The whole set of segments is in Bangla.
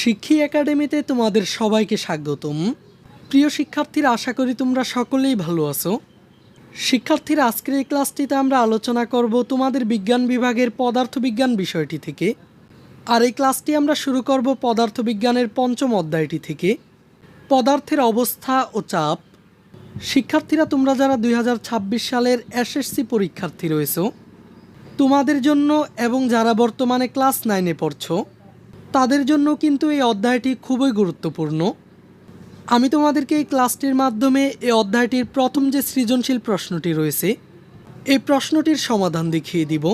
শিক্ষী একাডেমিতে তোমাদের সবাইকে স্বাগতম। প্রিয় শিক্ষার্থীরা, আশা করি তোমরা সকলেই ভালো আছো। শিক্ষার্থীরা, আজকের এই ক্লাসটিতে আমরা আলোচনা করব তোমাদের বিজ্ঞান বিভাগের পদার্থবিজ্ঞান বিষয়টি থেকে। আর এই ক্লাসটি আমরা শুরু করব পদার্থবিজ্ঞানের পঞ্চম অধ্যায়টি থেকে। পদার্থের অবস্থা ও চাপ। শিক্ষার্থীরা, তোমরা যারা দুই হাজার ছাব্বিশ সালের এসএসসি পরীক্ষার্থী রয়েছো, তোমাদের জন্য এবং যারা বর্তমানে ক্লাস নাইনে পড়ছো তাদের জন্য কিন্তু এই অধ্যায়টি খুবই গুরুত্বপূর্ণ। আমি তোমাদেরকে এই ক্লাসটির মাধ্যমে এই অধ্যায়টির প্রথম যে সৃজনশীল প্রশ্নটি রয়েছে, এই প্রশ্নটির সমাধান দেখিয়ে দিব।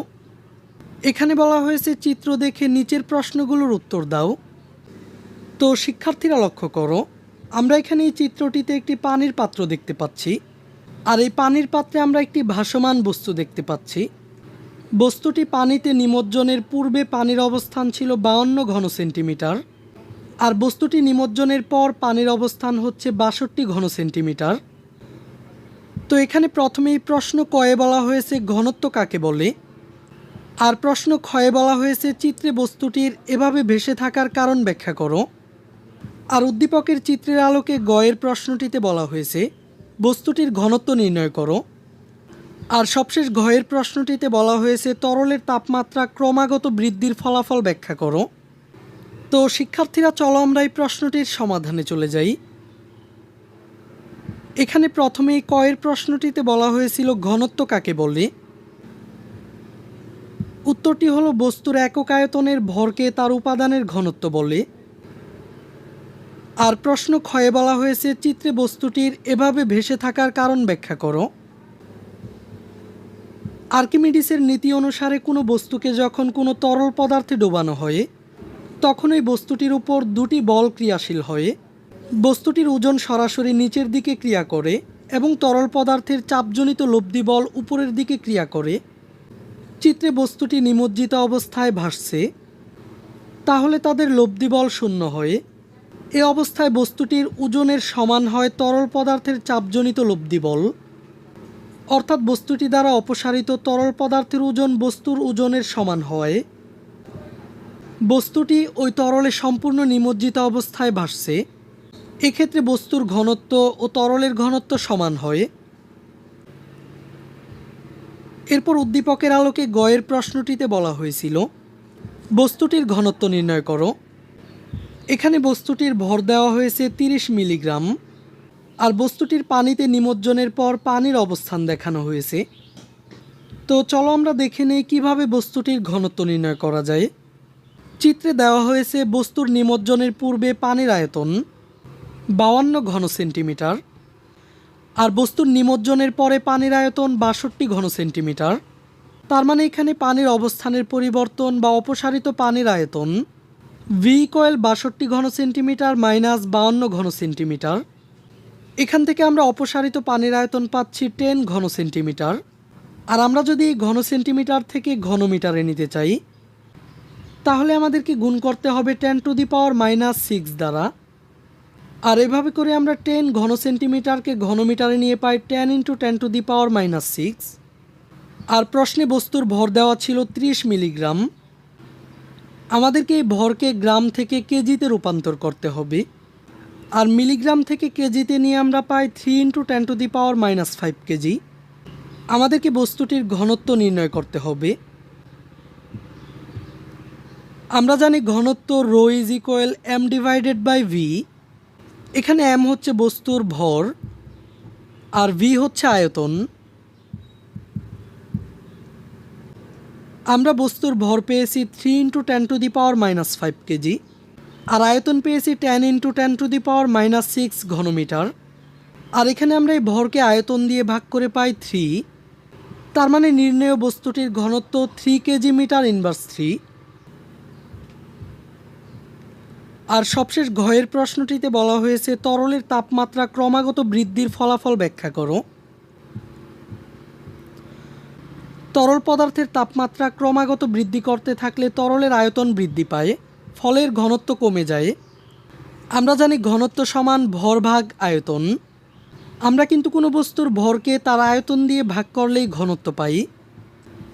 এখানে বলা হয়েছে, চিত্র দেখে নিচের প্রশ্নগুলোর উত্তর দাও। তো শিক্ষার্থীরা লক্ষ্য করো, আমরা এখানে এই চিত্রটিতে একটি পানির পাত্র দেখতে পাচ্ছি, আর এই পানির পাত্রে আমরা একটি ভাসমান বস্তু দেখতে পাচ্ছি। বস্তুটি পানিতে নিমজ্জনের পূর্বে পানির অবস্থান ছিল বাউন্ন ঘন সেন্টিমিটার, আর বস্তুটি নিমজ্জনের পর পানির অবস্থান হচ্ছে বাষট্টি ঘন সেন্টিমিটার। তো এখানে প্রথমেই প্রশ্ন কয়ে বলা হয়েছে ঘনত্ব কাকে বলে? আর প্রশ্ন ক্ষয়ে বলা হয়েছে চিত্রে বস্তুটির এভাবে ভেসে থাকার কারণ ব্যাখ্যা করো। আর উদ্দীপকের চিত্রের আলোকে গয়ের প্রশ্নটিতে বলা হয়েছে, বস্তুটির ঘনত্ব নির্ণয় করো। আর সবশেষ ঘয়ের প্রশ্নটিতে বলা হয়েছে, তরলের তাপমাত্রা ক্রমাগত বৃদ্ধির ফলাফল ব্যাখ্যা করো। তো শিক্ষার্থীরা, চলো আমরা এই প্রশ্নটির সমাধানে চলে যাই। এখানে প্রথমেই কয়ের প্রশ্নটিতে বলা হয়েছিল, ঘনত্ব কাকে বলে? উত্তরটি হলো, বস্তুর একক আয়তনের ভরকে তার উপাদানের ঘনত্ব বলে। আর প্রশ্ন ক্ষয়ে বলা হয়েছে, চিত্রে বস্তুটির এভাবে ভেসে থাকার কারণ ব্যাখ্যা করো। আর্কিমিডিসের নীতি অনুসারে কোনো বস্তুকে যখন কোনো তরল পদার্থে ডোবানো হয়, তখন ওই বস্তুটির উপর দুটি বল ক্রিয়াশীল হয়। বস্তুটির ওজন সরাসরি নিচের দিকে ক্রিয়া করে এবং তরল পদার্থের চাপজনিত লব্ধি বল উপরের দিকে ক্রিয়া করে। চিত্রে বস্তুটি নিমজ্জিত অবস্থায় ভাসছে, তাহলে তাদের লব্ধি বল শূন্য হয়। এ অবস্থায় বস্তুটির ওজনের সমান হয় তরল পদার্থের চাপজনিত লব্ধি বল। অর্থাৎ বস্তুটি দ্বারা অপসারিত তরল পদার্থের ওজন বস্তুর ওজনের সমান হয়। বস্তুটি ওই তরলে সম্পূর্ণ নিমজ্জিত অবস্থায় ভাসছে। এক্ষেত্রে বস্তুর ঘনত্ব ও তরলের ঘনত্ব সমান হয়। এরপর উদ্দীপকের আলোকে গয়ের প্রশ্নটিতে বলা হয়েছিল, বস্তুটির ঘনত্ব নির্ণয় করো। এখানে বস্তুটির ভর দেওয়া হয়েছে তিরিশ মিলিগ্রাম। আর বস্তুটির পানিতে নিমজ্জনের পর পানির অবস্থান দেখানো হয়েছে। তো চলো আমরা দেখে নেই কীভাবে বস্তুটির ঘনত্ব নির্ণয় করা যায়। চিত্রে দেওয়া হয়েছে বস্তুর নিমজ্জনের পূর্বে পানির আয়তন বাউান্ন ঘন সেন্টিমিটার আর বস্তুর নিমজ্জনের পরে পানির আয়তন বাষট্টি ঘন সেন্টিমিটার। তার মানে এখানে পানির অবস্থানের পরিবর্তন বা অপসারিত পানির আয়তন ভি কয়েল বাষট্টি ঘন সেন্টিমিটার মাইনাস বাউন্ন ঘন সেন্টিমিটার। এখান থেকে আমরা অপসারিত পানির আয়তন পাচ্ছি টেন ঘন সেন্টিমিটার আর আমরা যদি ঘন সেন্টিমিটার থেকে ঘনমিটারে নিতে চাই, তাহলে আমাদেরকে গুণ করতে হবে ten to the power minus six দ্বারা। আর এভাবে করে আমরা টেন ঘন সেন্টিমিটারকে ঘনমিটারে নিয়ে পাই ten into ten to the power minus six. আর প্রশ্নে বস্তুর ভর দেওয়া ছিল ত্রিশ মিলিগ্রাম। আমাদেরকে এই ভরকে গ্রাম থেকে কেজিতে রূপান্তর করতে হবে। আর মিলিগ্রাম থেকে কেজিতে নিয়ে আমরা পাই three into ten to the power minus five KG. আমাদেরকে বস্তুটির ঘনত্ব নির্ণয় করতে হবে। আমরা জানি ঘনত্ব rho is equal M divided by V এখানে এম হচ্ছে বস্তুর ভর, আর ভি হচ্ছে আয়তন। আমরা বস্তুর ভর পেয়েছি three into ten to the power minus five KG. আর আয়তন পেয়েছি ten into ten to the power minus six ঘনমিটার। আর এখানে আমরা এই ভরকে আয়তন দিয়ে ভাগ করে পাই থ্রি তার মানে নির্ণেয় বস্তুটির ঘনত্ব three KG metre inverse three আর সবশেষ ঘয়ের প্রশ্নটিতে বলা হয়েছে, তরলের তাপমাত্রা ক্রমাগত বৃদ্ধির ফলাফল ব্যাখ্যা করো। তরল পদার্থের তাপমাত্রা ক্রমাগত বৃদ্ধি করতে থাকলে তরলের আয়তন বৃদ্ধি পায়। ফলের ঘনত্ব কমে যায়। আমরা জানি ঘনত্ব সমান ভর ভাগ আয়তন। আমরা কিন্তু কোনো বস্তুর ভরকে তার আয়তন দিয়ে ভাগ করলেই ঘনত্ব পাই।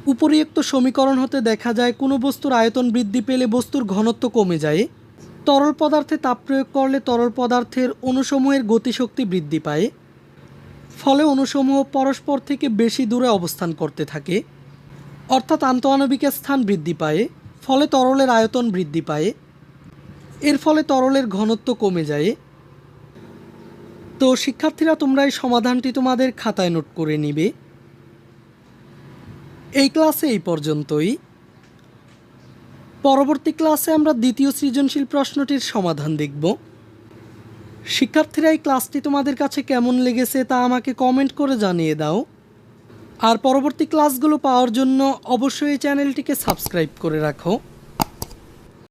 উপরিউক্ত সমীকরণ হতে দেখা যায়, কোনো বস্তুর আয়তন বৃদ্ধি পেলে বস্তুর ঘনত্ব কমে যায়। তরল পদার্থে তাপ প্রয়োগ করলে তরল পদার্থের অণুসমূহের গতিশক্তি বৃদ্ধি পায়। ফলে অণুসমূহ পরস্পর থেকে বেশি দূরে অবস্থান করতে থাকে। অর্থাৎ আন্তঃআণবিক স্থান বৃদ্ধি পায়। ফলে তরলের আয়তন বৃদ্ধি পায়। এর ফলে তরলের ঘনত্ব কমে যায়। তো শিক্ষার্থীরা, তোমরা এই সমাধানটি তোমাদের খাতায় নোট করে নিবে। এই ক্লাসে এই পর্যন্তই। পরবর্তী ক্লাসে আমরা দ্বিতীয় সৃজনশীল প্রশ্নটির সমাধান দেখব। শিক্ষার্থীরা, এই ক্লাসটি তোমাদের কাছে কেমন লেগেছে তা আমাকে কমেন্ট করে জানিয়ে দাও। আর পরবর্তী ক্লাসগুলো পাওয়ার জন্য অবশ্যই চ্যানেলটিকে সাবস্ক্রাইব করে রাখো।